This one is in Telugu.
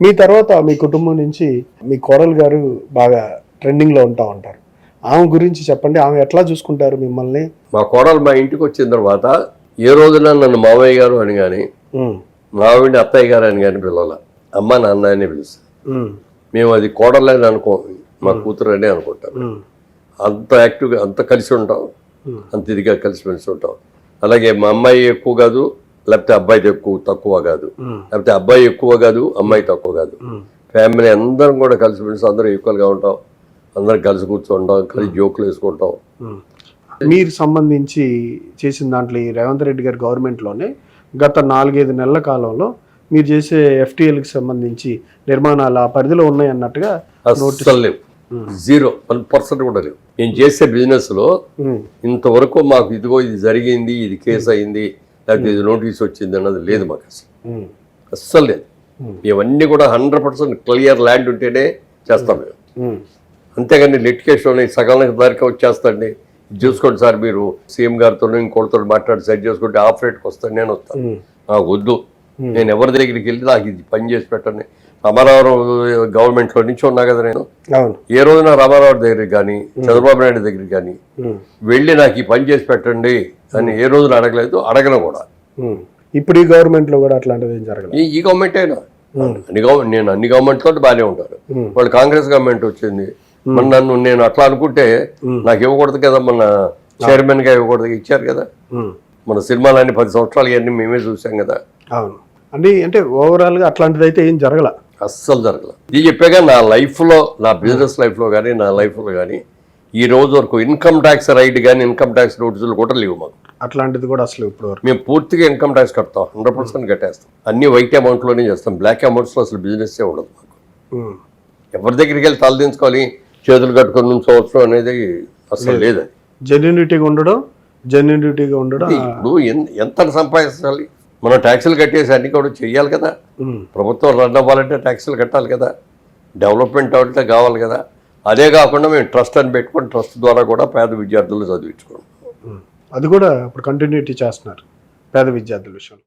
మీ తర్వాత మీ కుటుంబం నుంచి మీ కోడలు గారు బాగా ట్రెండింగ్లో ఉంటా ఉంటారు. ఆమె గురించి చెప్పండి. ఆమె ఎట్లా చూసుకుంటారు మిమ్మల్ని? మా కోడలు మా ఇంటికి వచ్చిన తర్వాత ఏ రోజున నన్ను మామయ్య గారు అని కానీ ఉమ్, మా ఆవిడ అత్తయ్య గారు అని కానీ పిలవాల. అమ్మ నాన్న అని పిలుస్తాం. ఉమ్, మేము అది కోడలని అనుకో మా కూతురు అని అనుకుంటాం. అంత యాక్టివ్గా అంత కలిసి ఉంటాం. అంత ఇదిగా కలిసిమెలిసి ఉంటాం. అలాగే మా అమ్మాయి ఎక్కువ కాదు లేకపోతే అబ్బాయి ఎక్కువ తక్కువ కాదు. లేకపోతే అబ్బాయి ఎక్కువ కాదు అమ్మాయి తక్కువ కాదు. ఫ్యామిలీ అందరం కూడా కలిసిమెలిసి అందరం ఈక్వల్గా ఉంటాం. అందరం కలిసి కూర్చుంటాం కలిసి జోకులు వేసుకుంటాం. మీరు సంబంధించి చేసిన దాంట్లో ఈ రేవంత్ రెడ్డి గారి గవర్నమెంట్లోనే గత నాలుగైదు నెలల కాలంలో మీరు చేసే ఎఫ్టీఎల్కి సంబంధించి నిర్మాణాలు ఆ పరిధిలో ఉన్నాయి అన్నట్టుగా అస్సలు లేవు. జీరో. వన్ పర్సెంట్ కూడా లేవు. నేను చేసే బిజినెస్లో ఇంతవరకు మాకు ఇదిగో ఇది జరిగింది ఇది కేసు అయింది లేకపోతే ఇది నోటీస్ వచ్చింది అన్నది లేదు మాకు అసలు. ఉమ్, అస్సలు లేదు. Hmm. ఇవన్నీ కూడా హండ్రెడ్ పర్సెంట్ క్లియర్ ల్యాండ్ ఉంటేనే చేస్తాం మేము. ఉమ్, అంతేగాని లిటికేషన్ సగానికి దారికి వచ్చేస్తండి. చూసుకోండి సార్ మీరు. సీఎం గారితో ఇంకోటితో మాట్లాడి సెట్ చేసుకుంటే ఆఫ్ రేట్కి వస్తాను నేను వస్తాను. నాకు వద్దు. నేను ఎవరి దగ్గరికి వెళ్ళి నాకు ఇది పని చేసి పెట్టండి. రామారావు గవర్నమెంట్లో నుంచి ఉన్నా కదా నేను. ఏ రోజున రామారావు దగ్గరికి కానీ చంద్రబాబు నాయుడు దగ్గరికి కానీ వెళ్ళి నాకు ఈ పని చేసి పెట్టండి. అని ఏ రోజున అడగలేదు అడగను కూడా. ఇప్పుడు ఈ గవర్నమెంట్లో కూడా అట్లాంటిది ఏం జరగలేదు? ఈ గవర్నమెంట్ అయినా అన్ని గవర్నమెంట్ నేను అన్ని గవర్నమెంట్ తోటి బాగానే Hmm. వాళ్ళు కాంగ్రెస్ గవర్నమెంట్ వచ్చింది. మరి నన్ను నేను అట్లా అనుకుంటే నాకు ఇవ్వకూడదు కదా మన చైర్మన్గా ఇవ్వకూడదు ఇచ్చారు కదా. మన సినిమాలన్నీ పది సంవత్సరాలు ఇవన్నీ మేమే చూసాం కదా. అవును. అంటే అంటే ఓవరాల్గా అట్లాంటిది అయితే ఏం జరగల? అస్సలు జరగలేదు ఇది చెప్పాక నా లైఫ్లో నా బిజినెస్ లైఫ్లో కానీ నా లైఫ్లో కానీ ఈ రోజు వరకు ఇన్కమ్ ట్యాక్స్ రైట్ కానీ ఇన్కమ్ ట్యాక్స్ నోటీసులు కూడా లేవు మాకు. అట్లాంటిది కూడా అసలు ఇప్పుడు మేము పూర్తిగా ఇన్కమ్ ట్యాక్స్ కడతాం. హండ్రెడ్ పర్సెంట్ కట్టేస్తాం. అన్ని వైట్ అమౌంట్లోనే చేస్తాం. బ్లాక్ అమౌంట్స్లో అసలు బిజినెస్ ఉండదు మాకు. ఎవరి దగ్గరికి వెళ్ళి తలదించుకోవాలి చేతులు కట్టుకొని నుంచోవచ్చు అనేది అసలు లేదు. అది. జెన్యునిటీగా ఉండడం జెన్యునిటీగా ఉండడం ఇప్పుడు ఎంత సంపాదించాలి? మనం ట్యాక్సులు కట్టేసి అన్ని కూడా చెయ్యాలి కదా. ప్రభుత్వం రన్ అవ్వాలంటే ట్యాక్సులు కట్టాలి కదా. డెవలప్మెంట్ అవ్వాలంటే కావాలి కదా. అదే కాకుండా మేము ట్రస్ట్ అని పెట్టుకొని ట్రస్ట్ ద్వారా కూడా పేద విద్యార్థులు చదివించుకోండి ఉమ్. అది కూడా ఇప్పుడు కంటిన్యూటీ చేస్తున్నారు పేద విద్యార్థుల విషయంలో.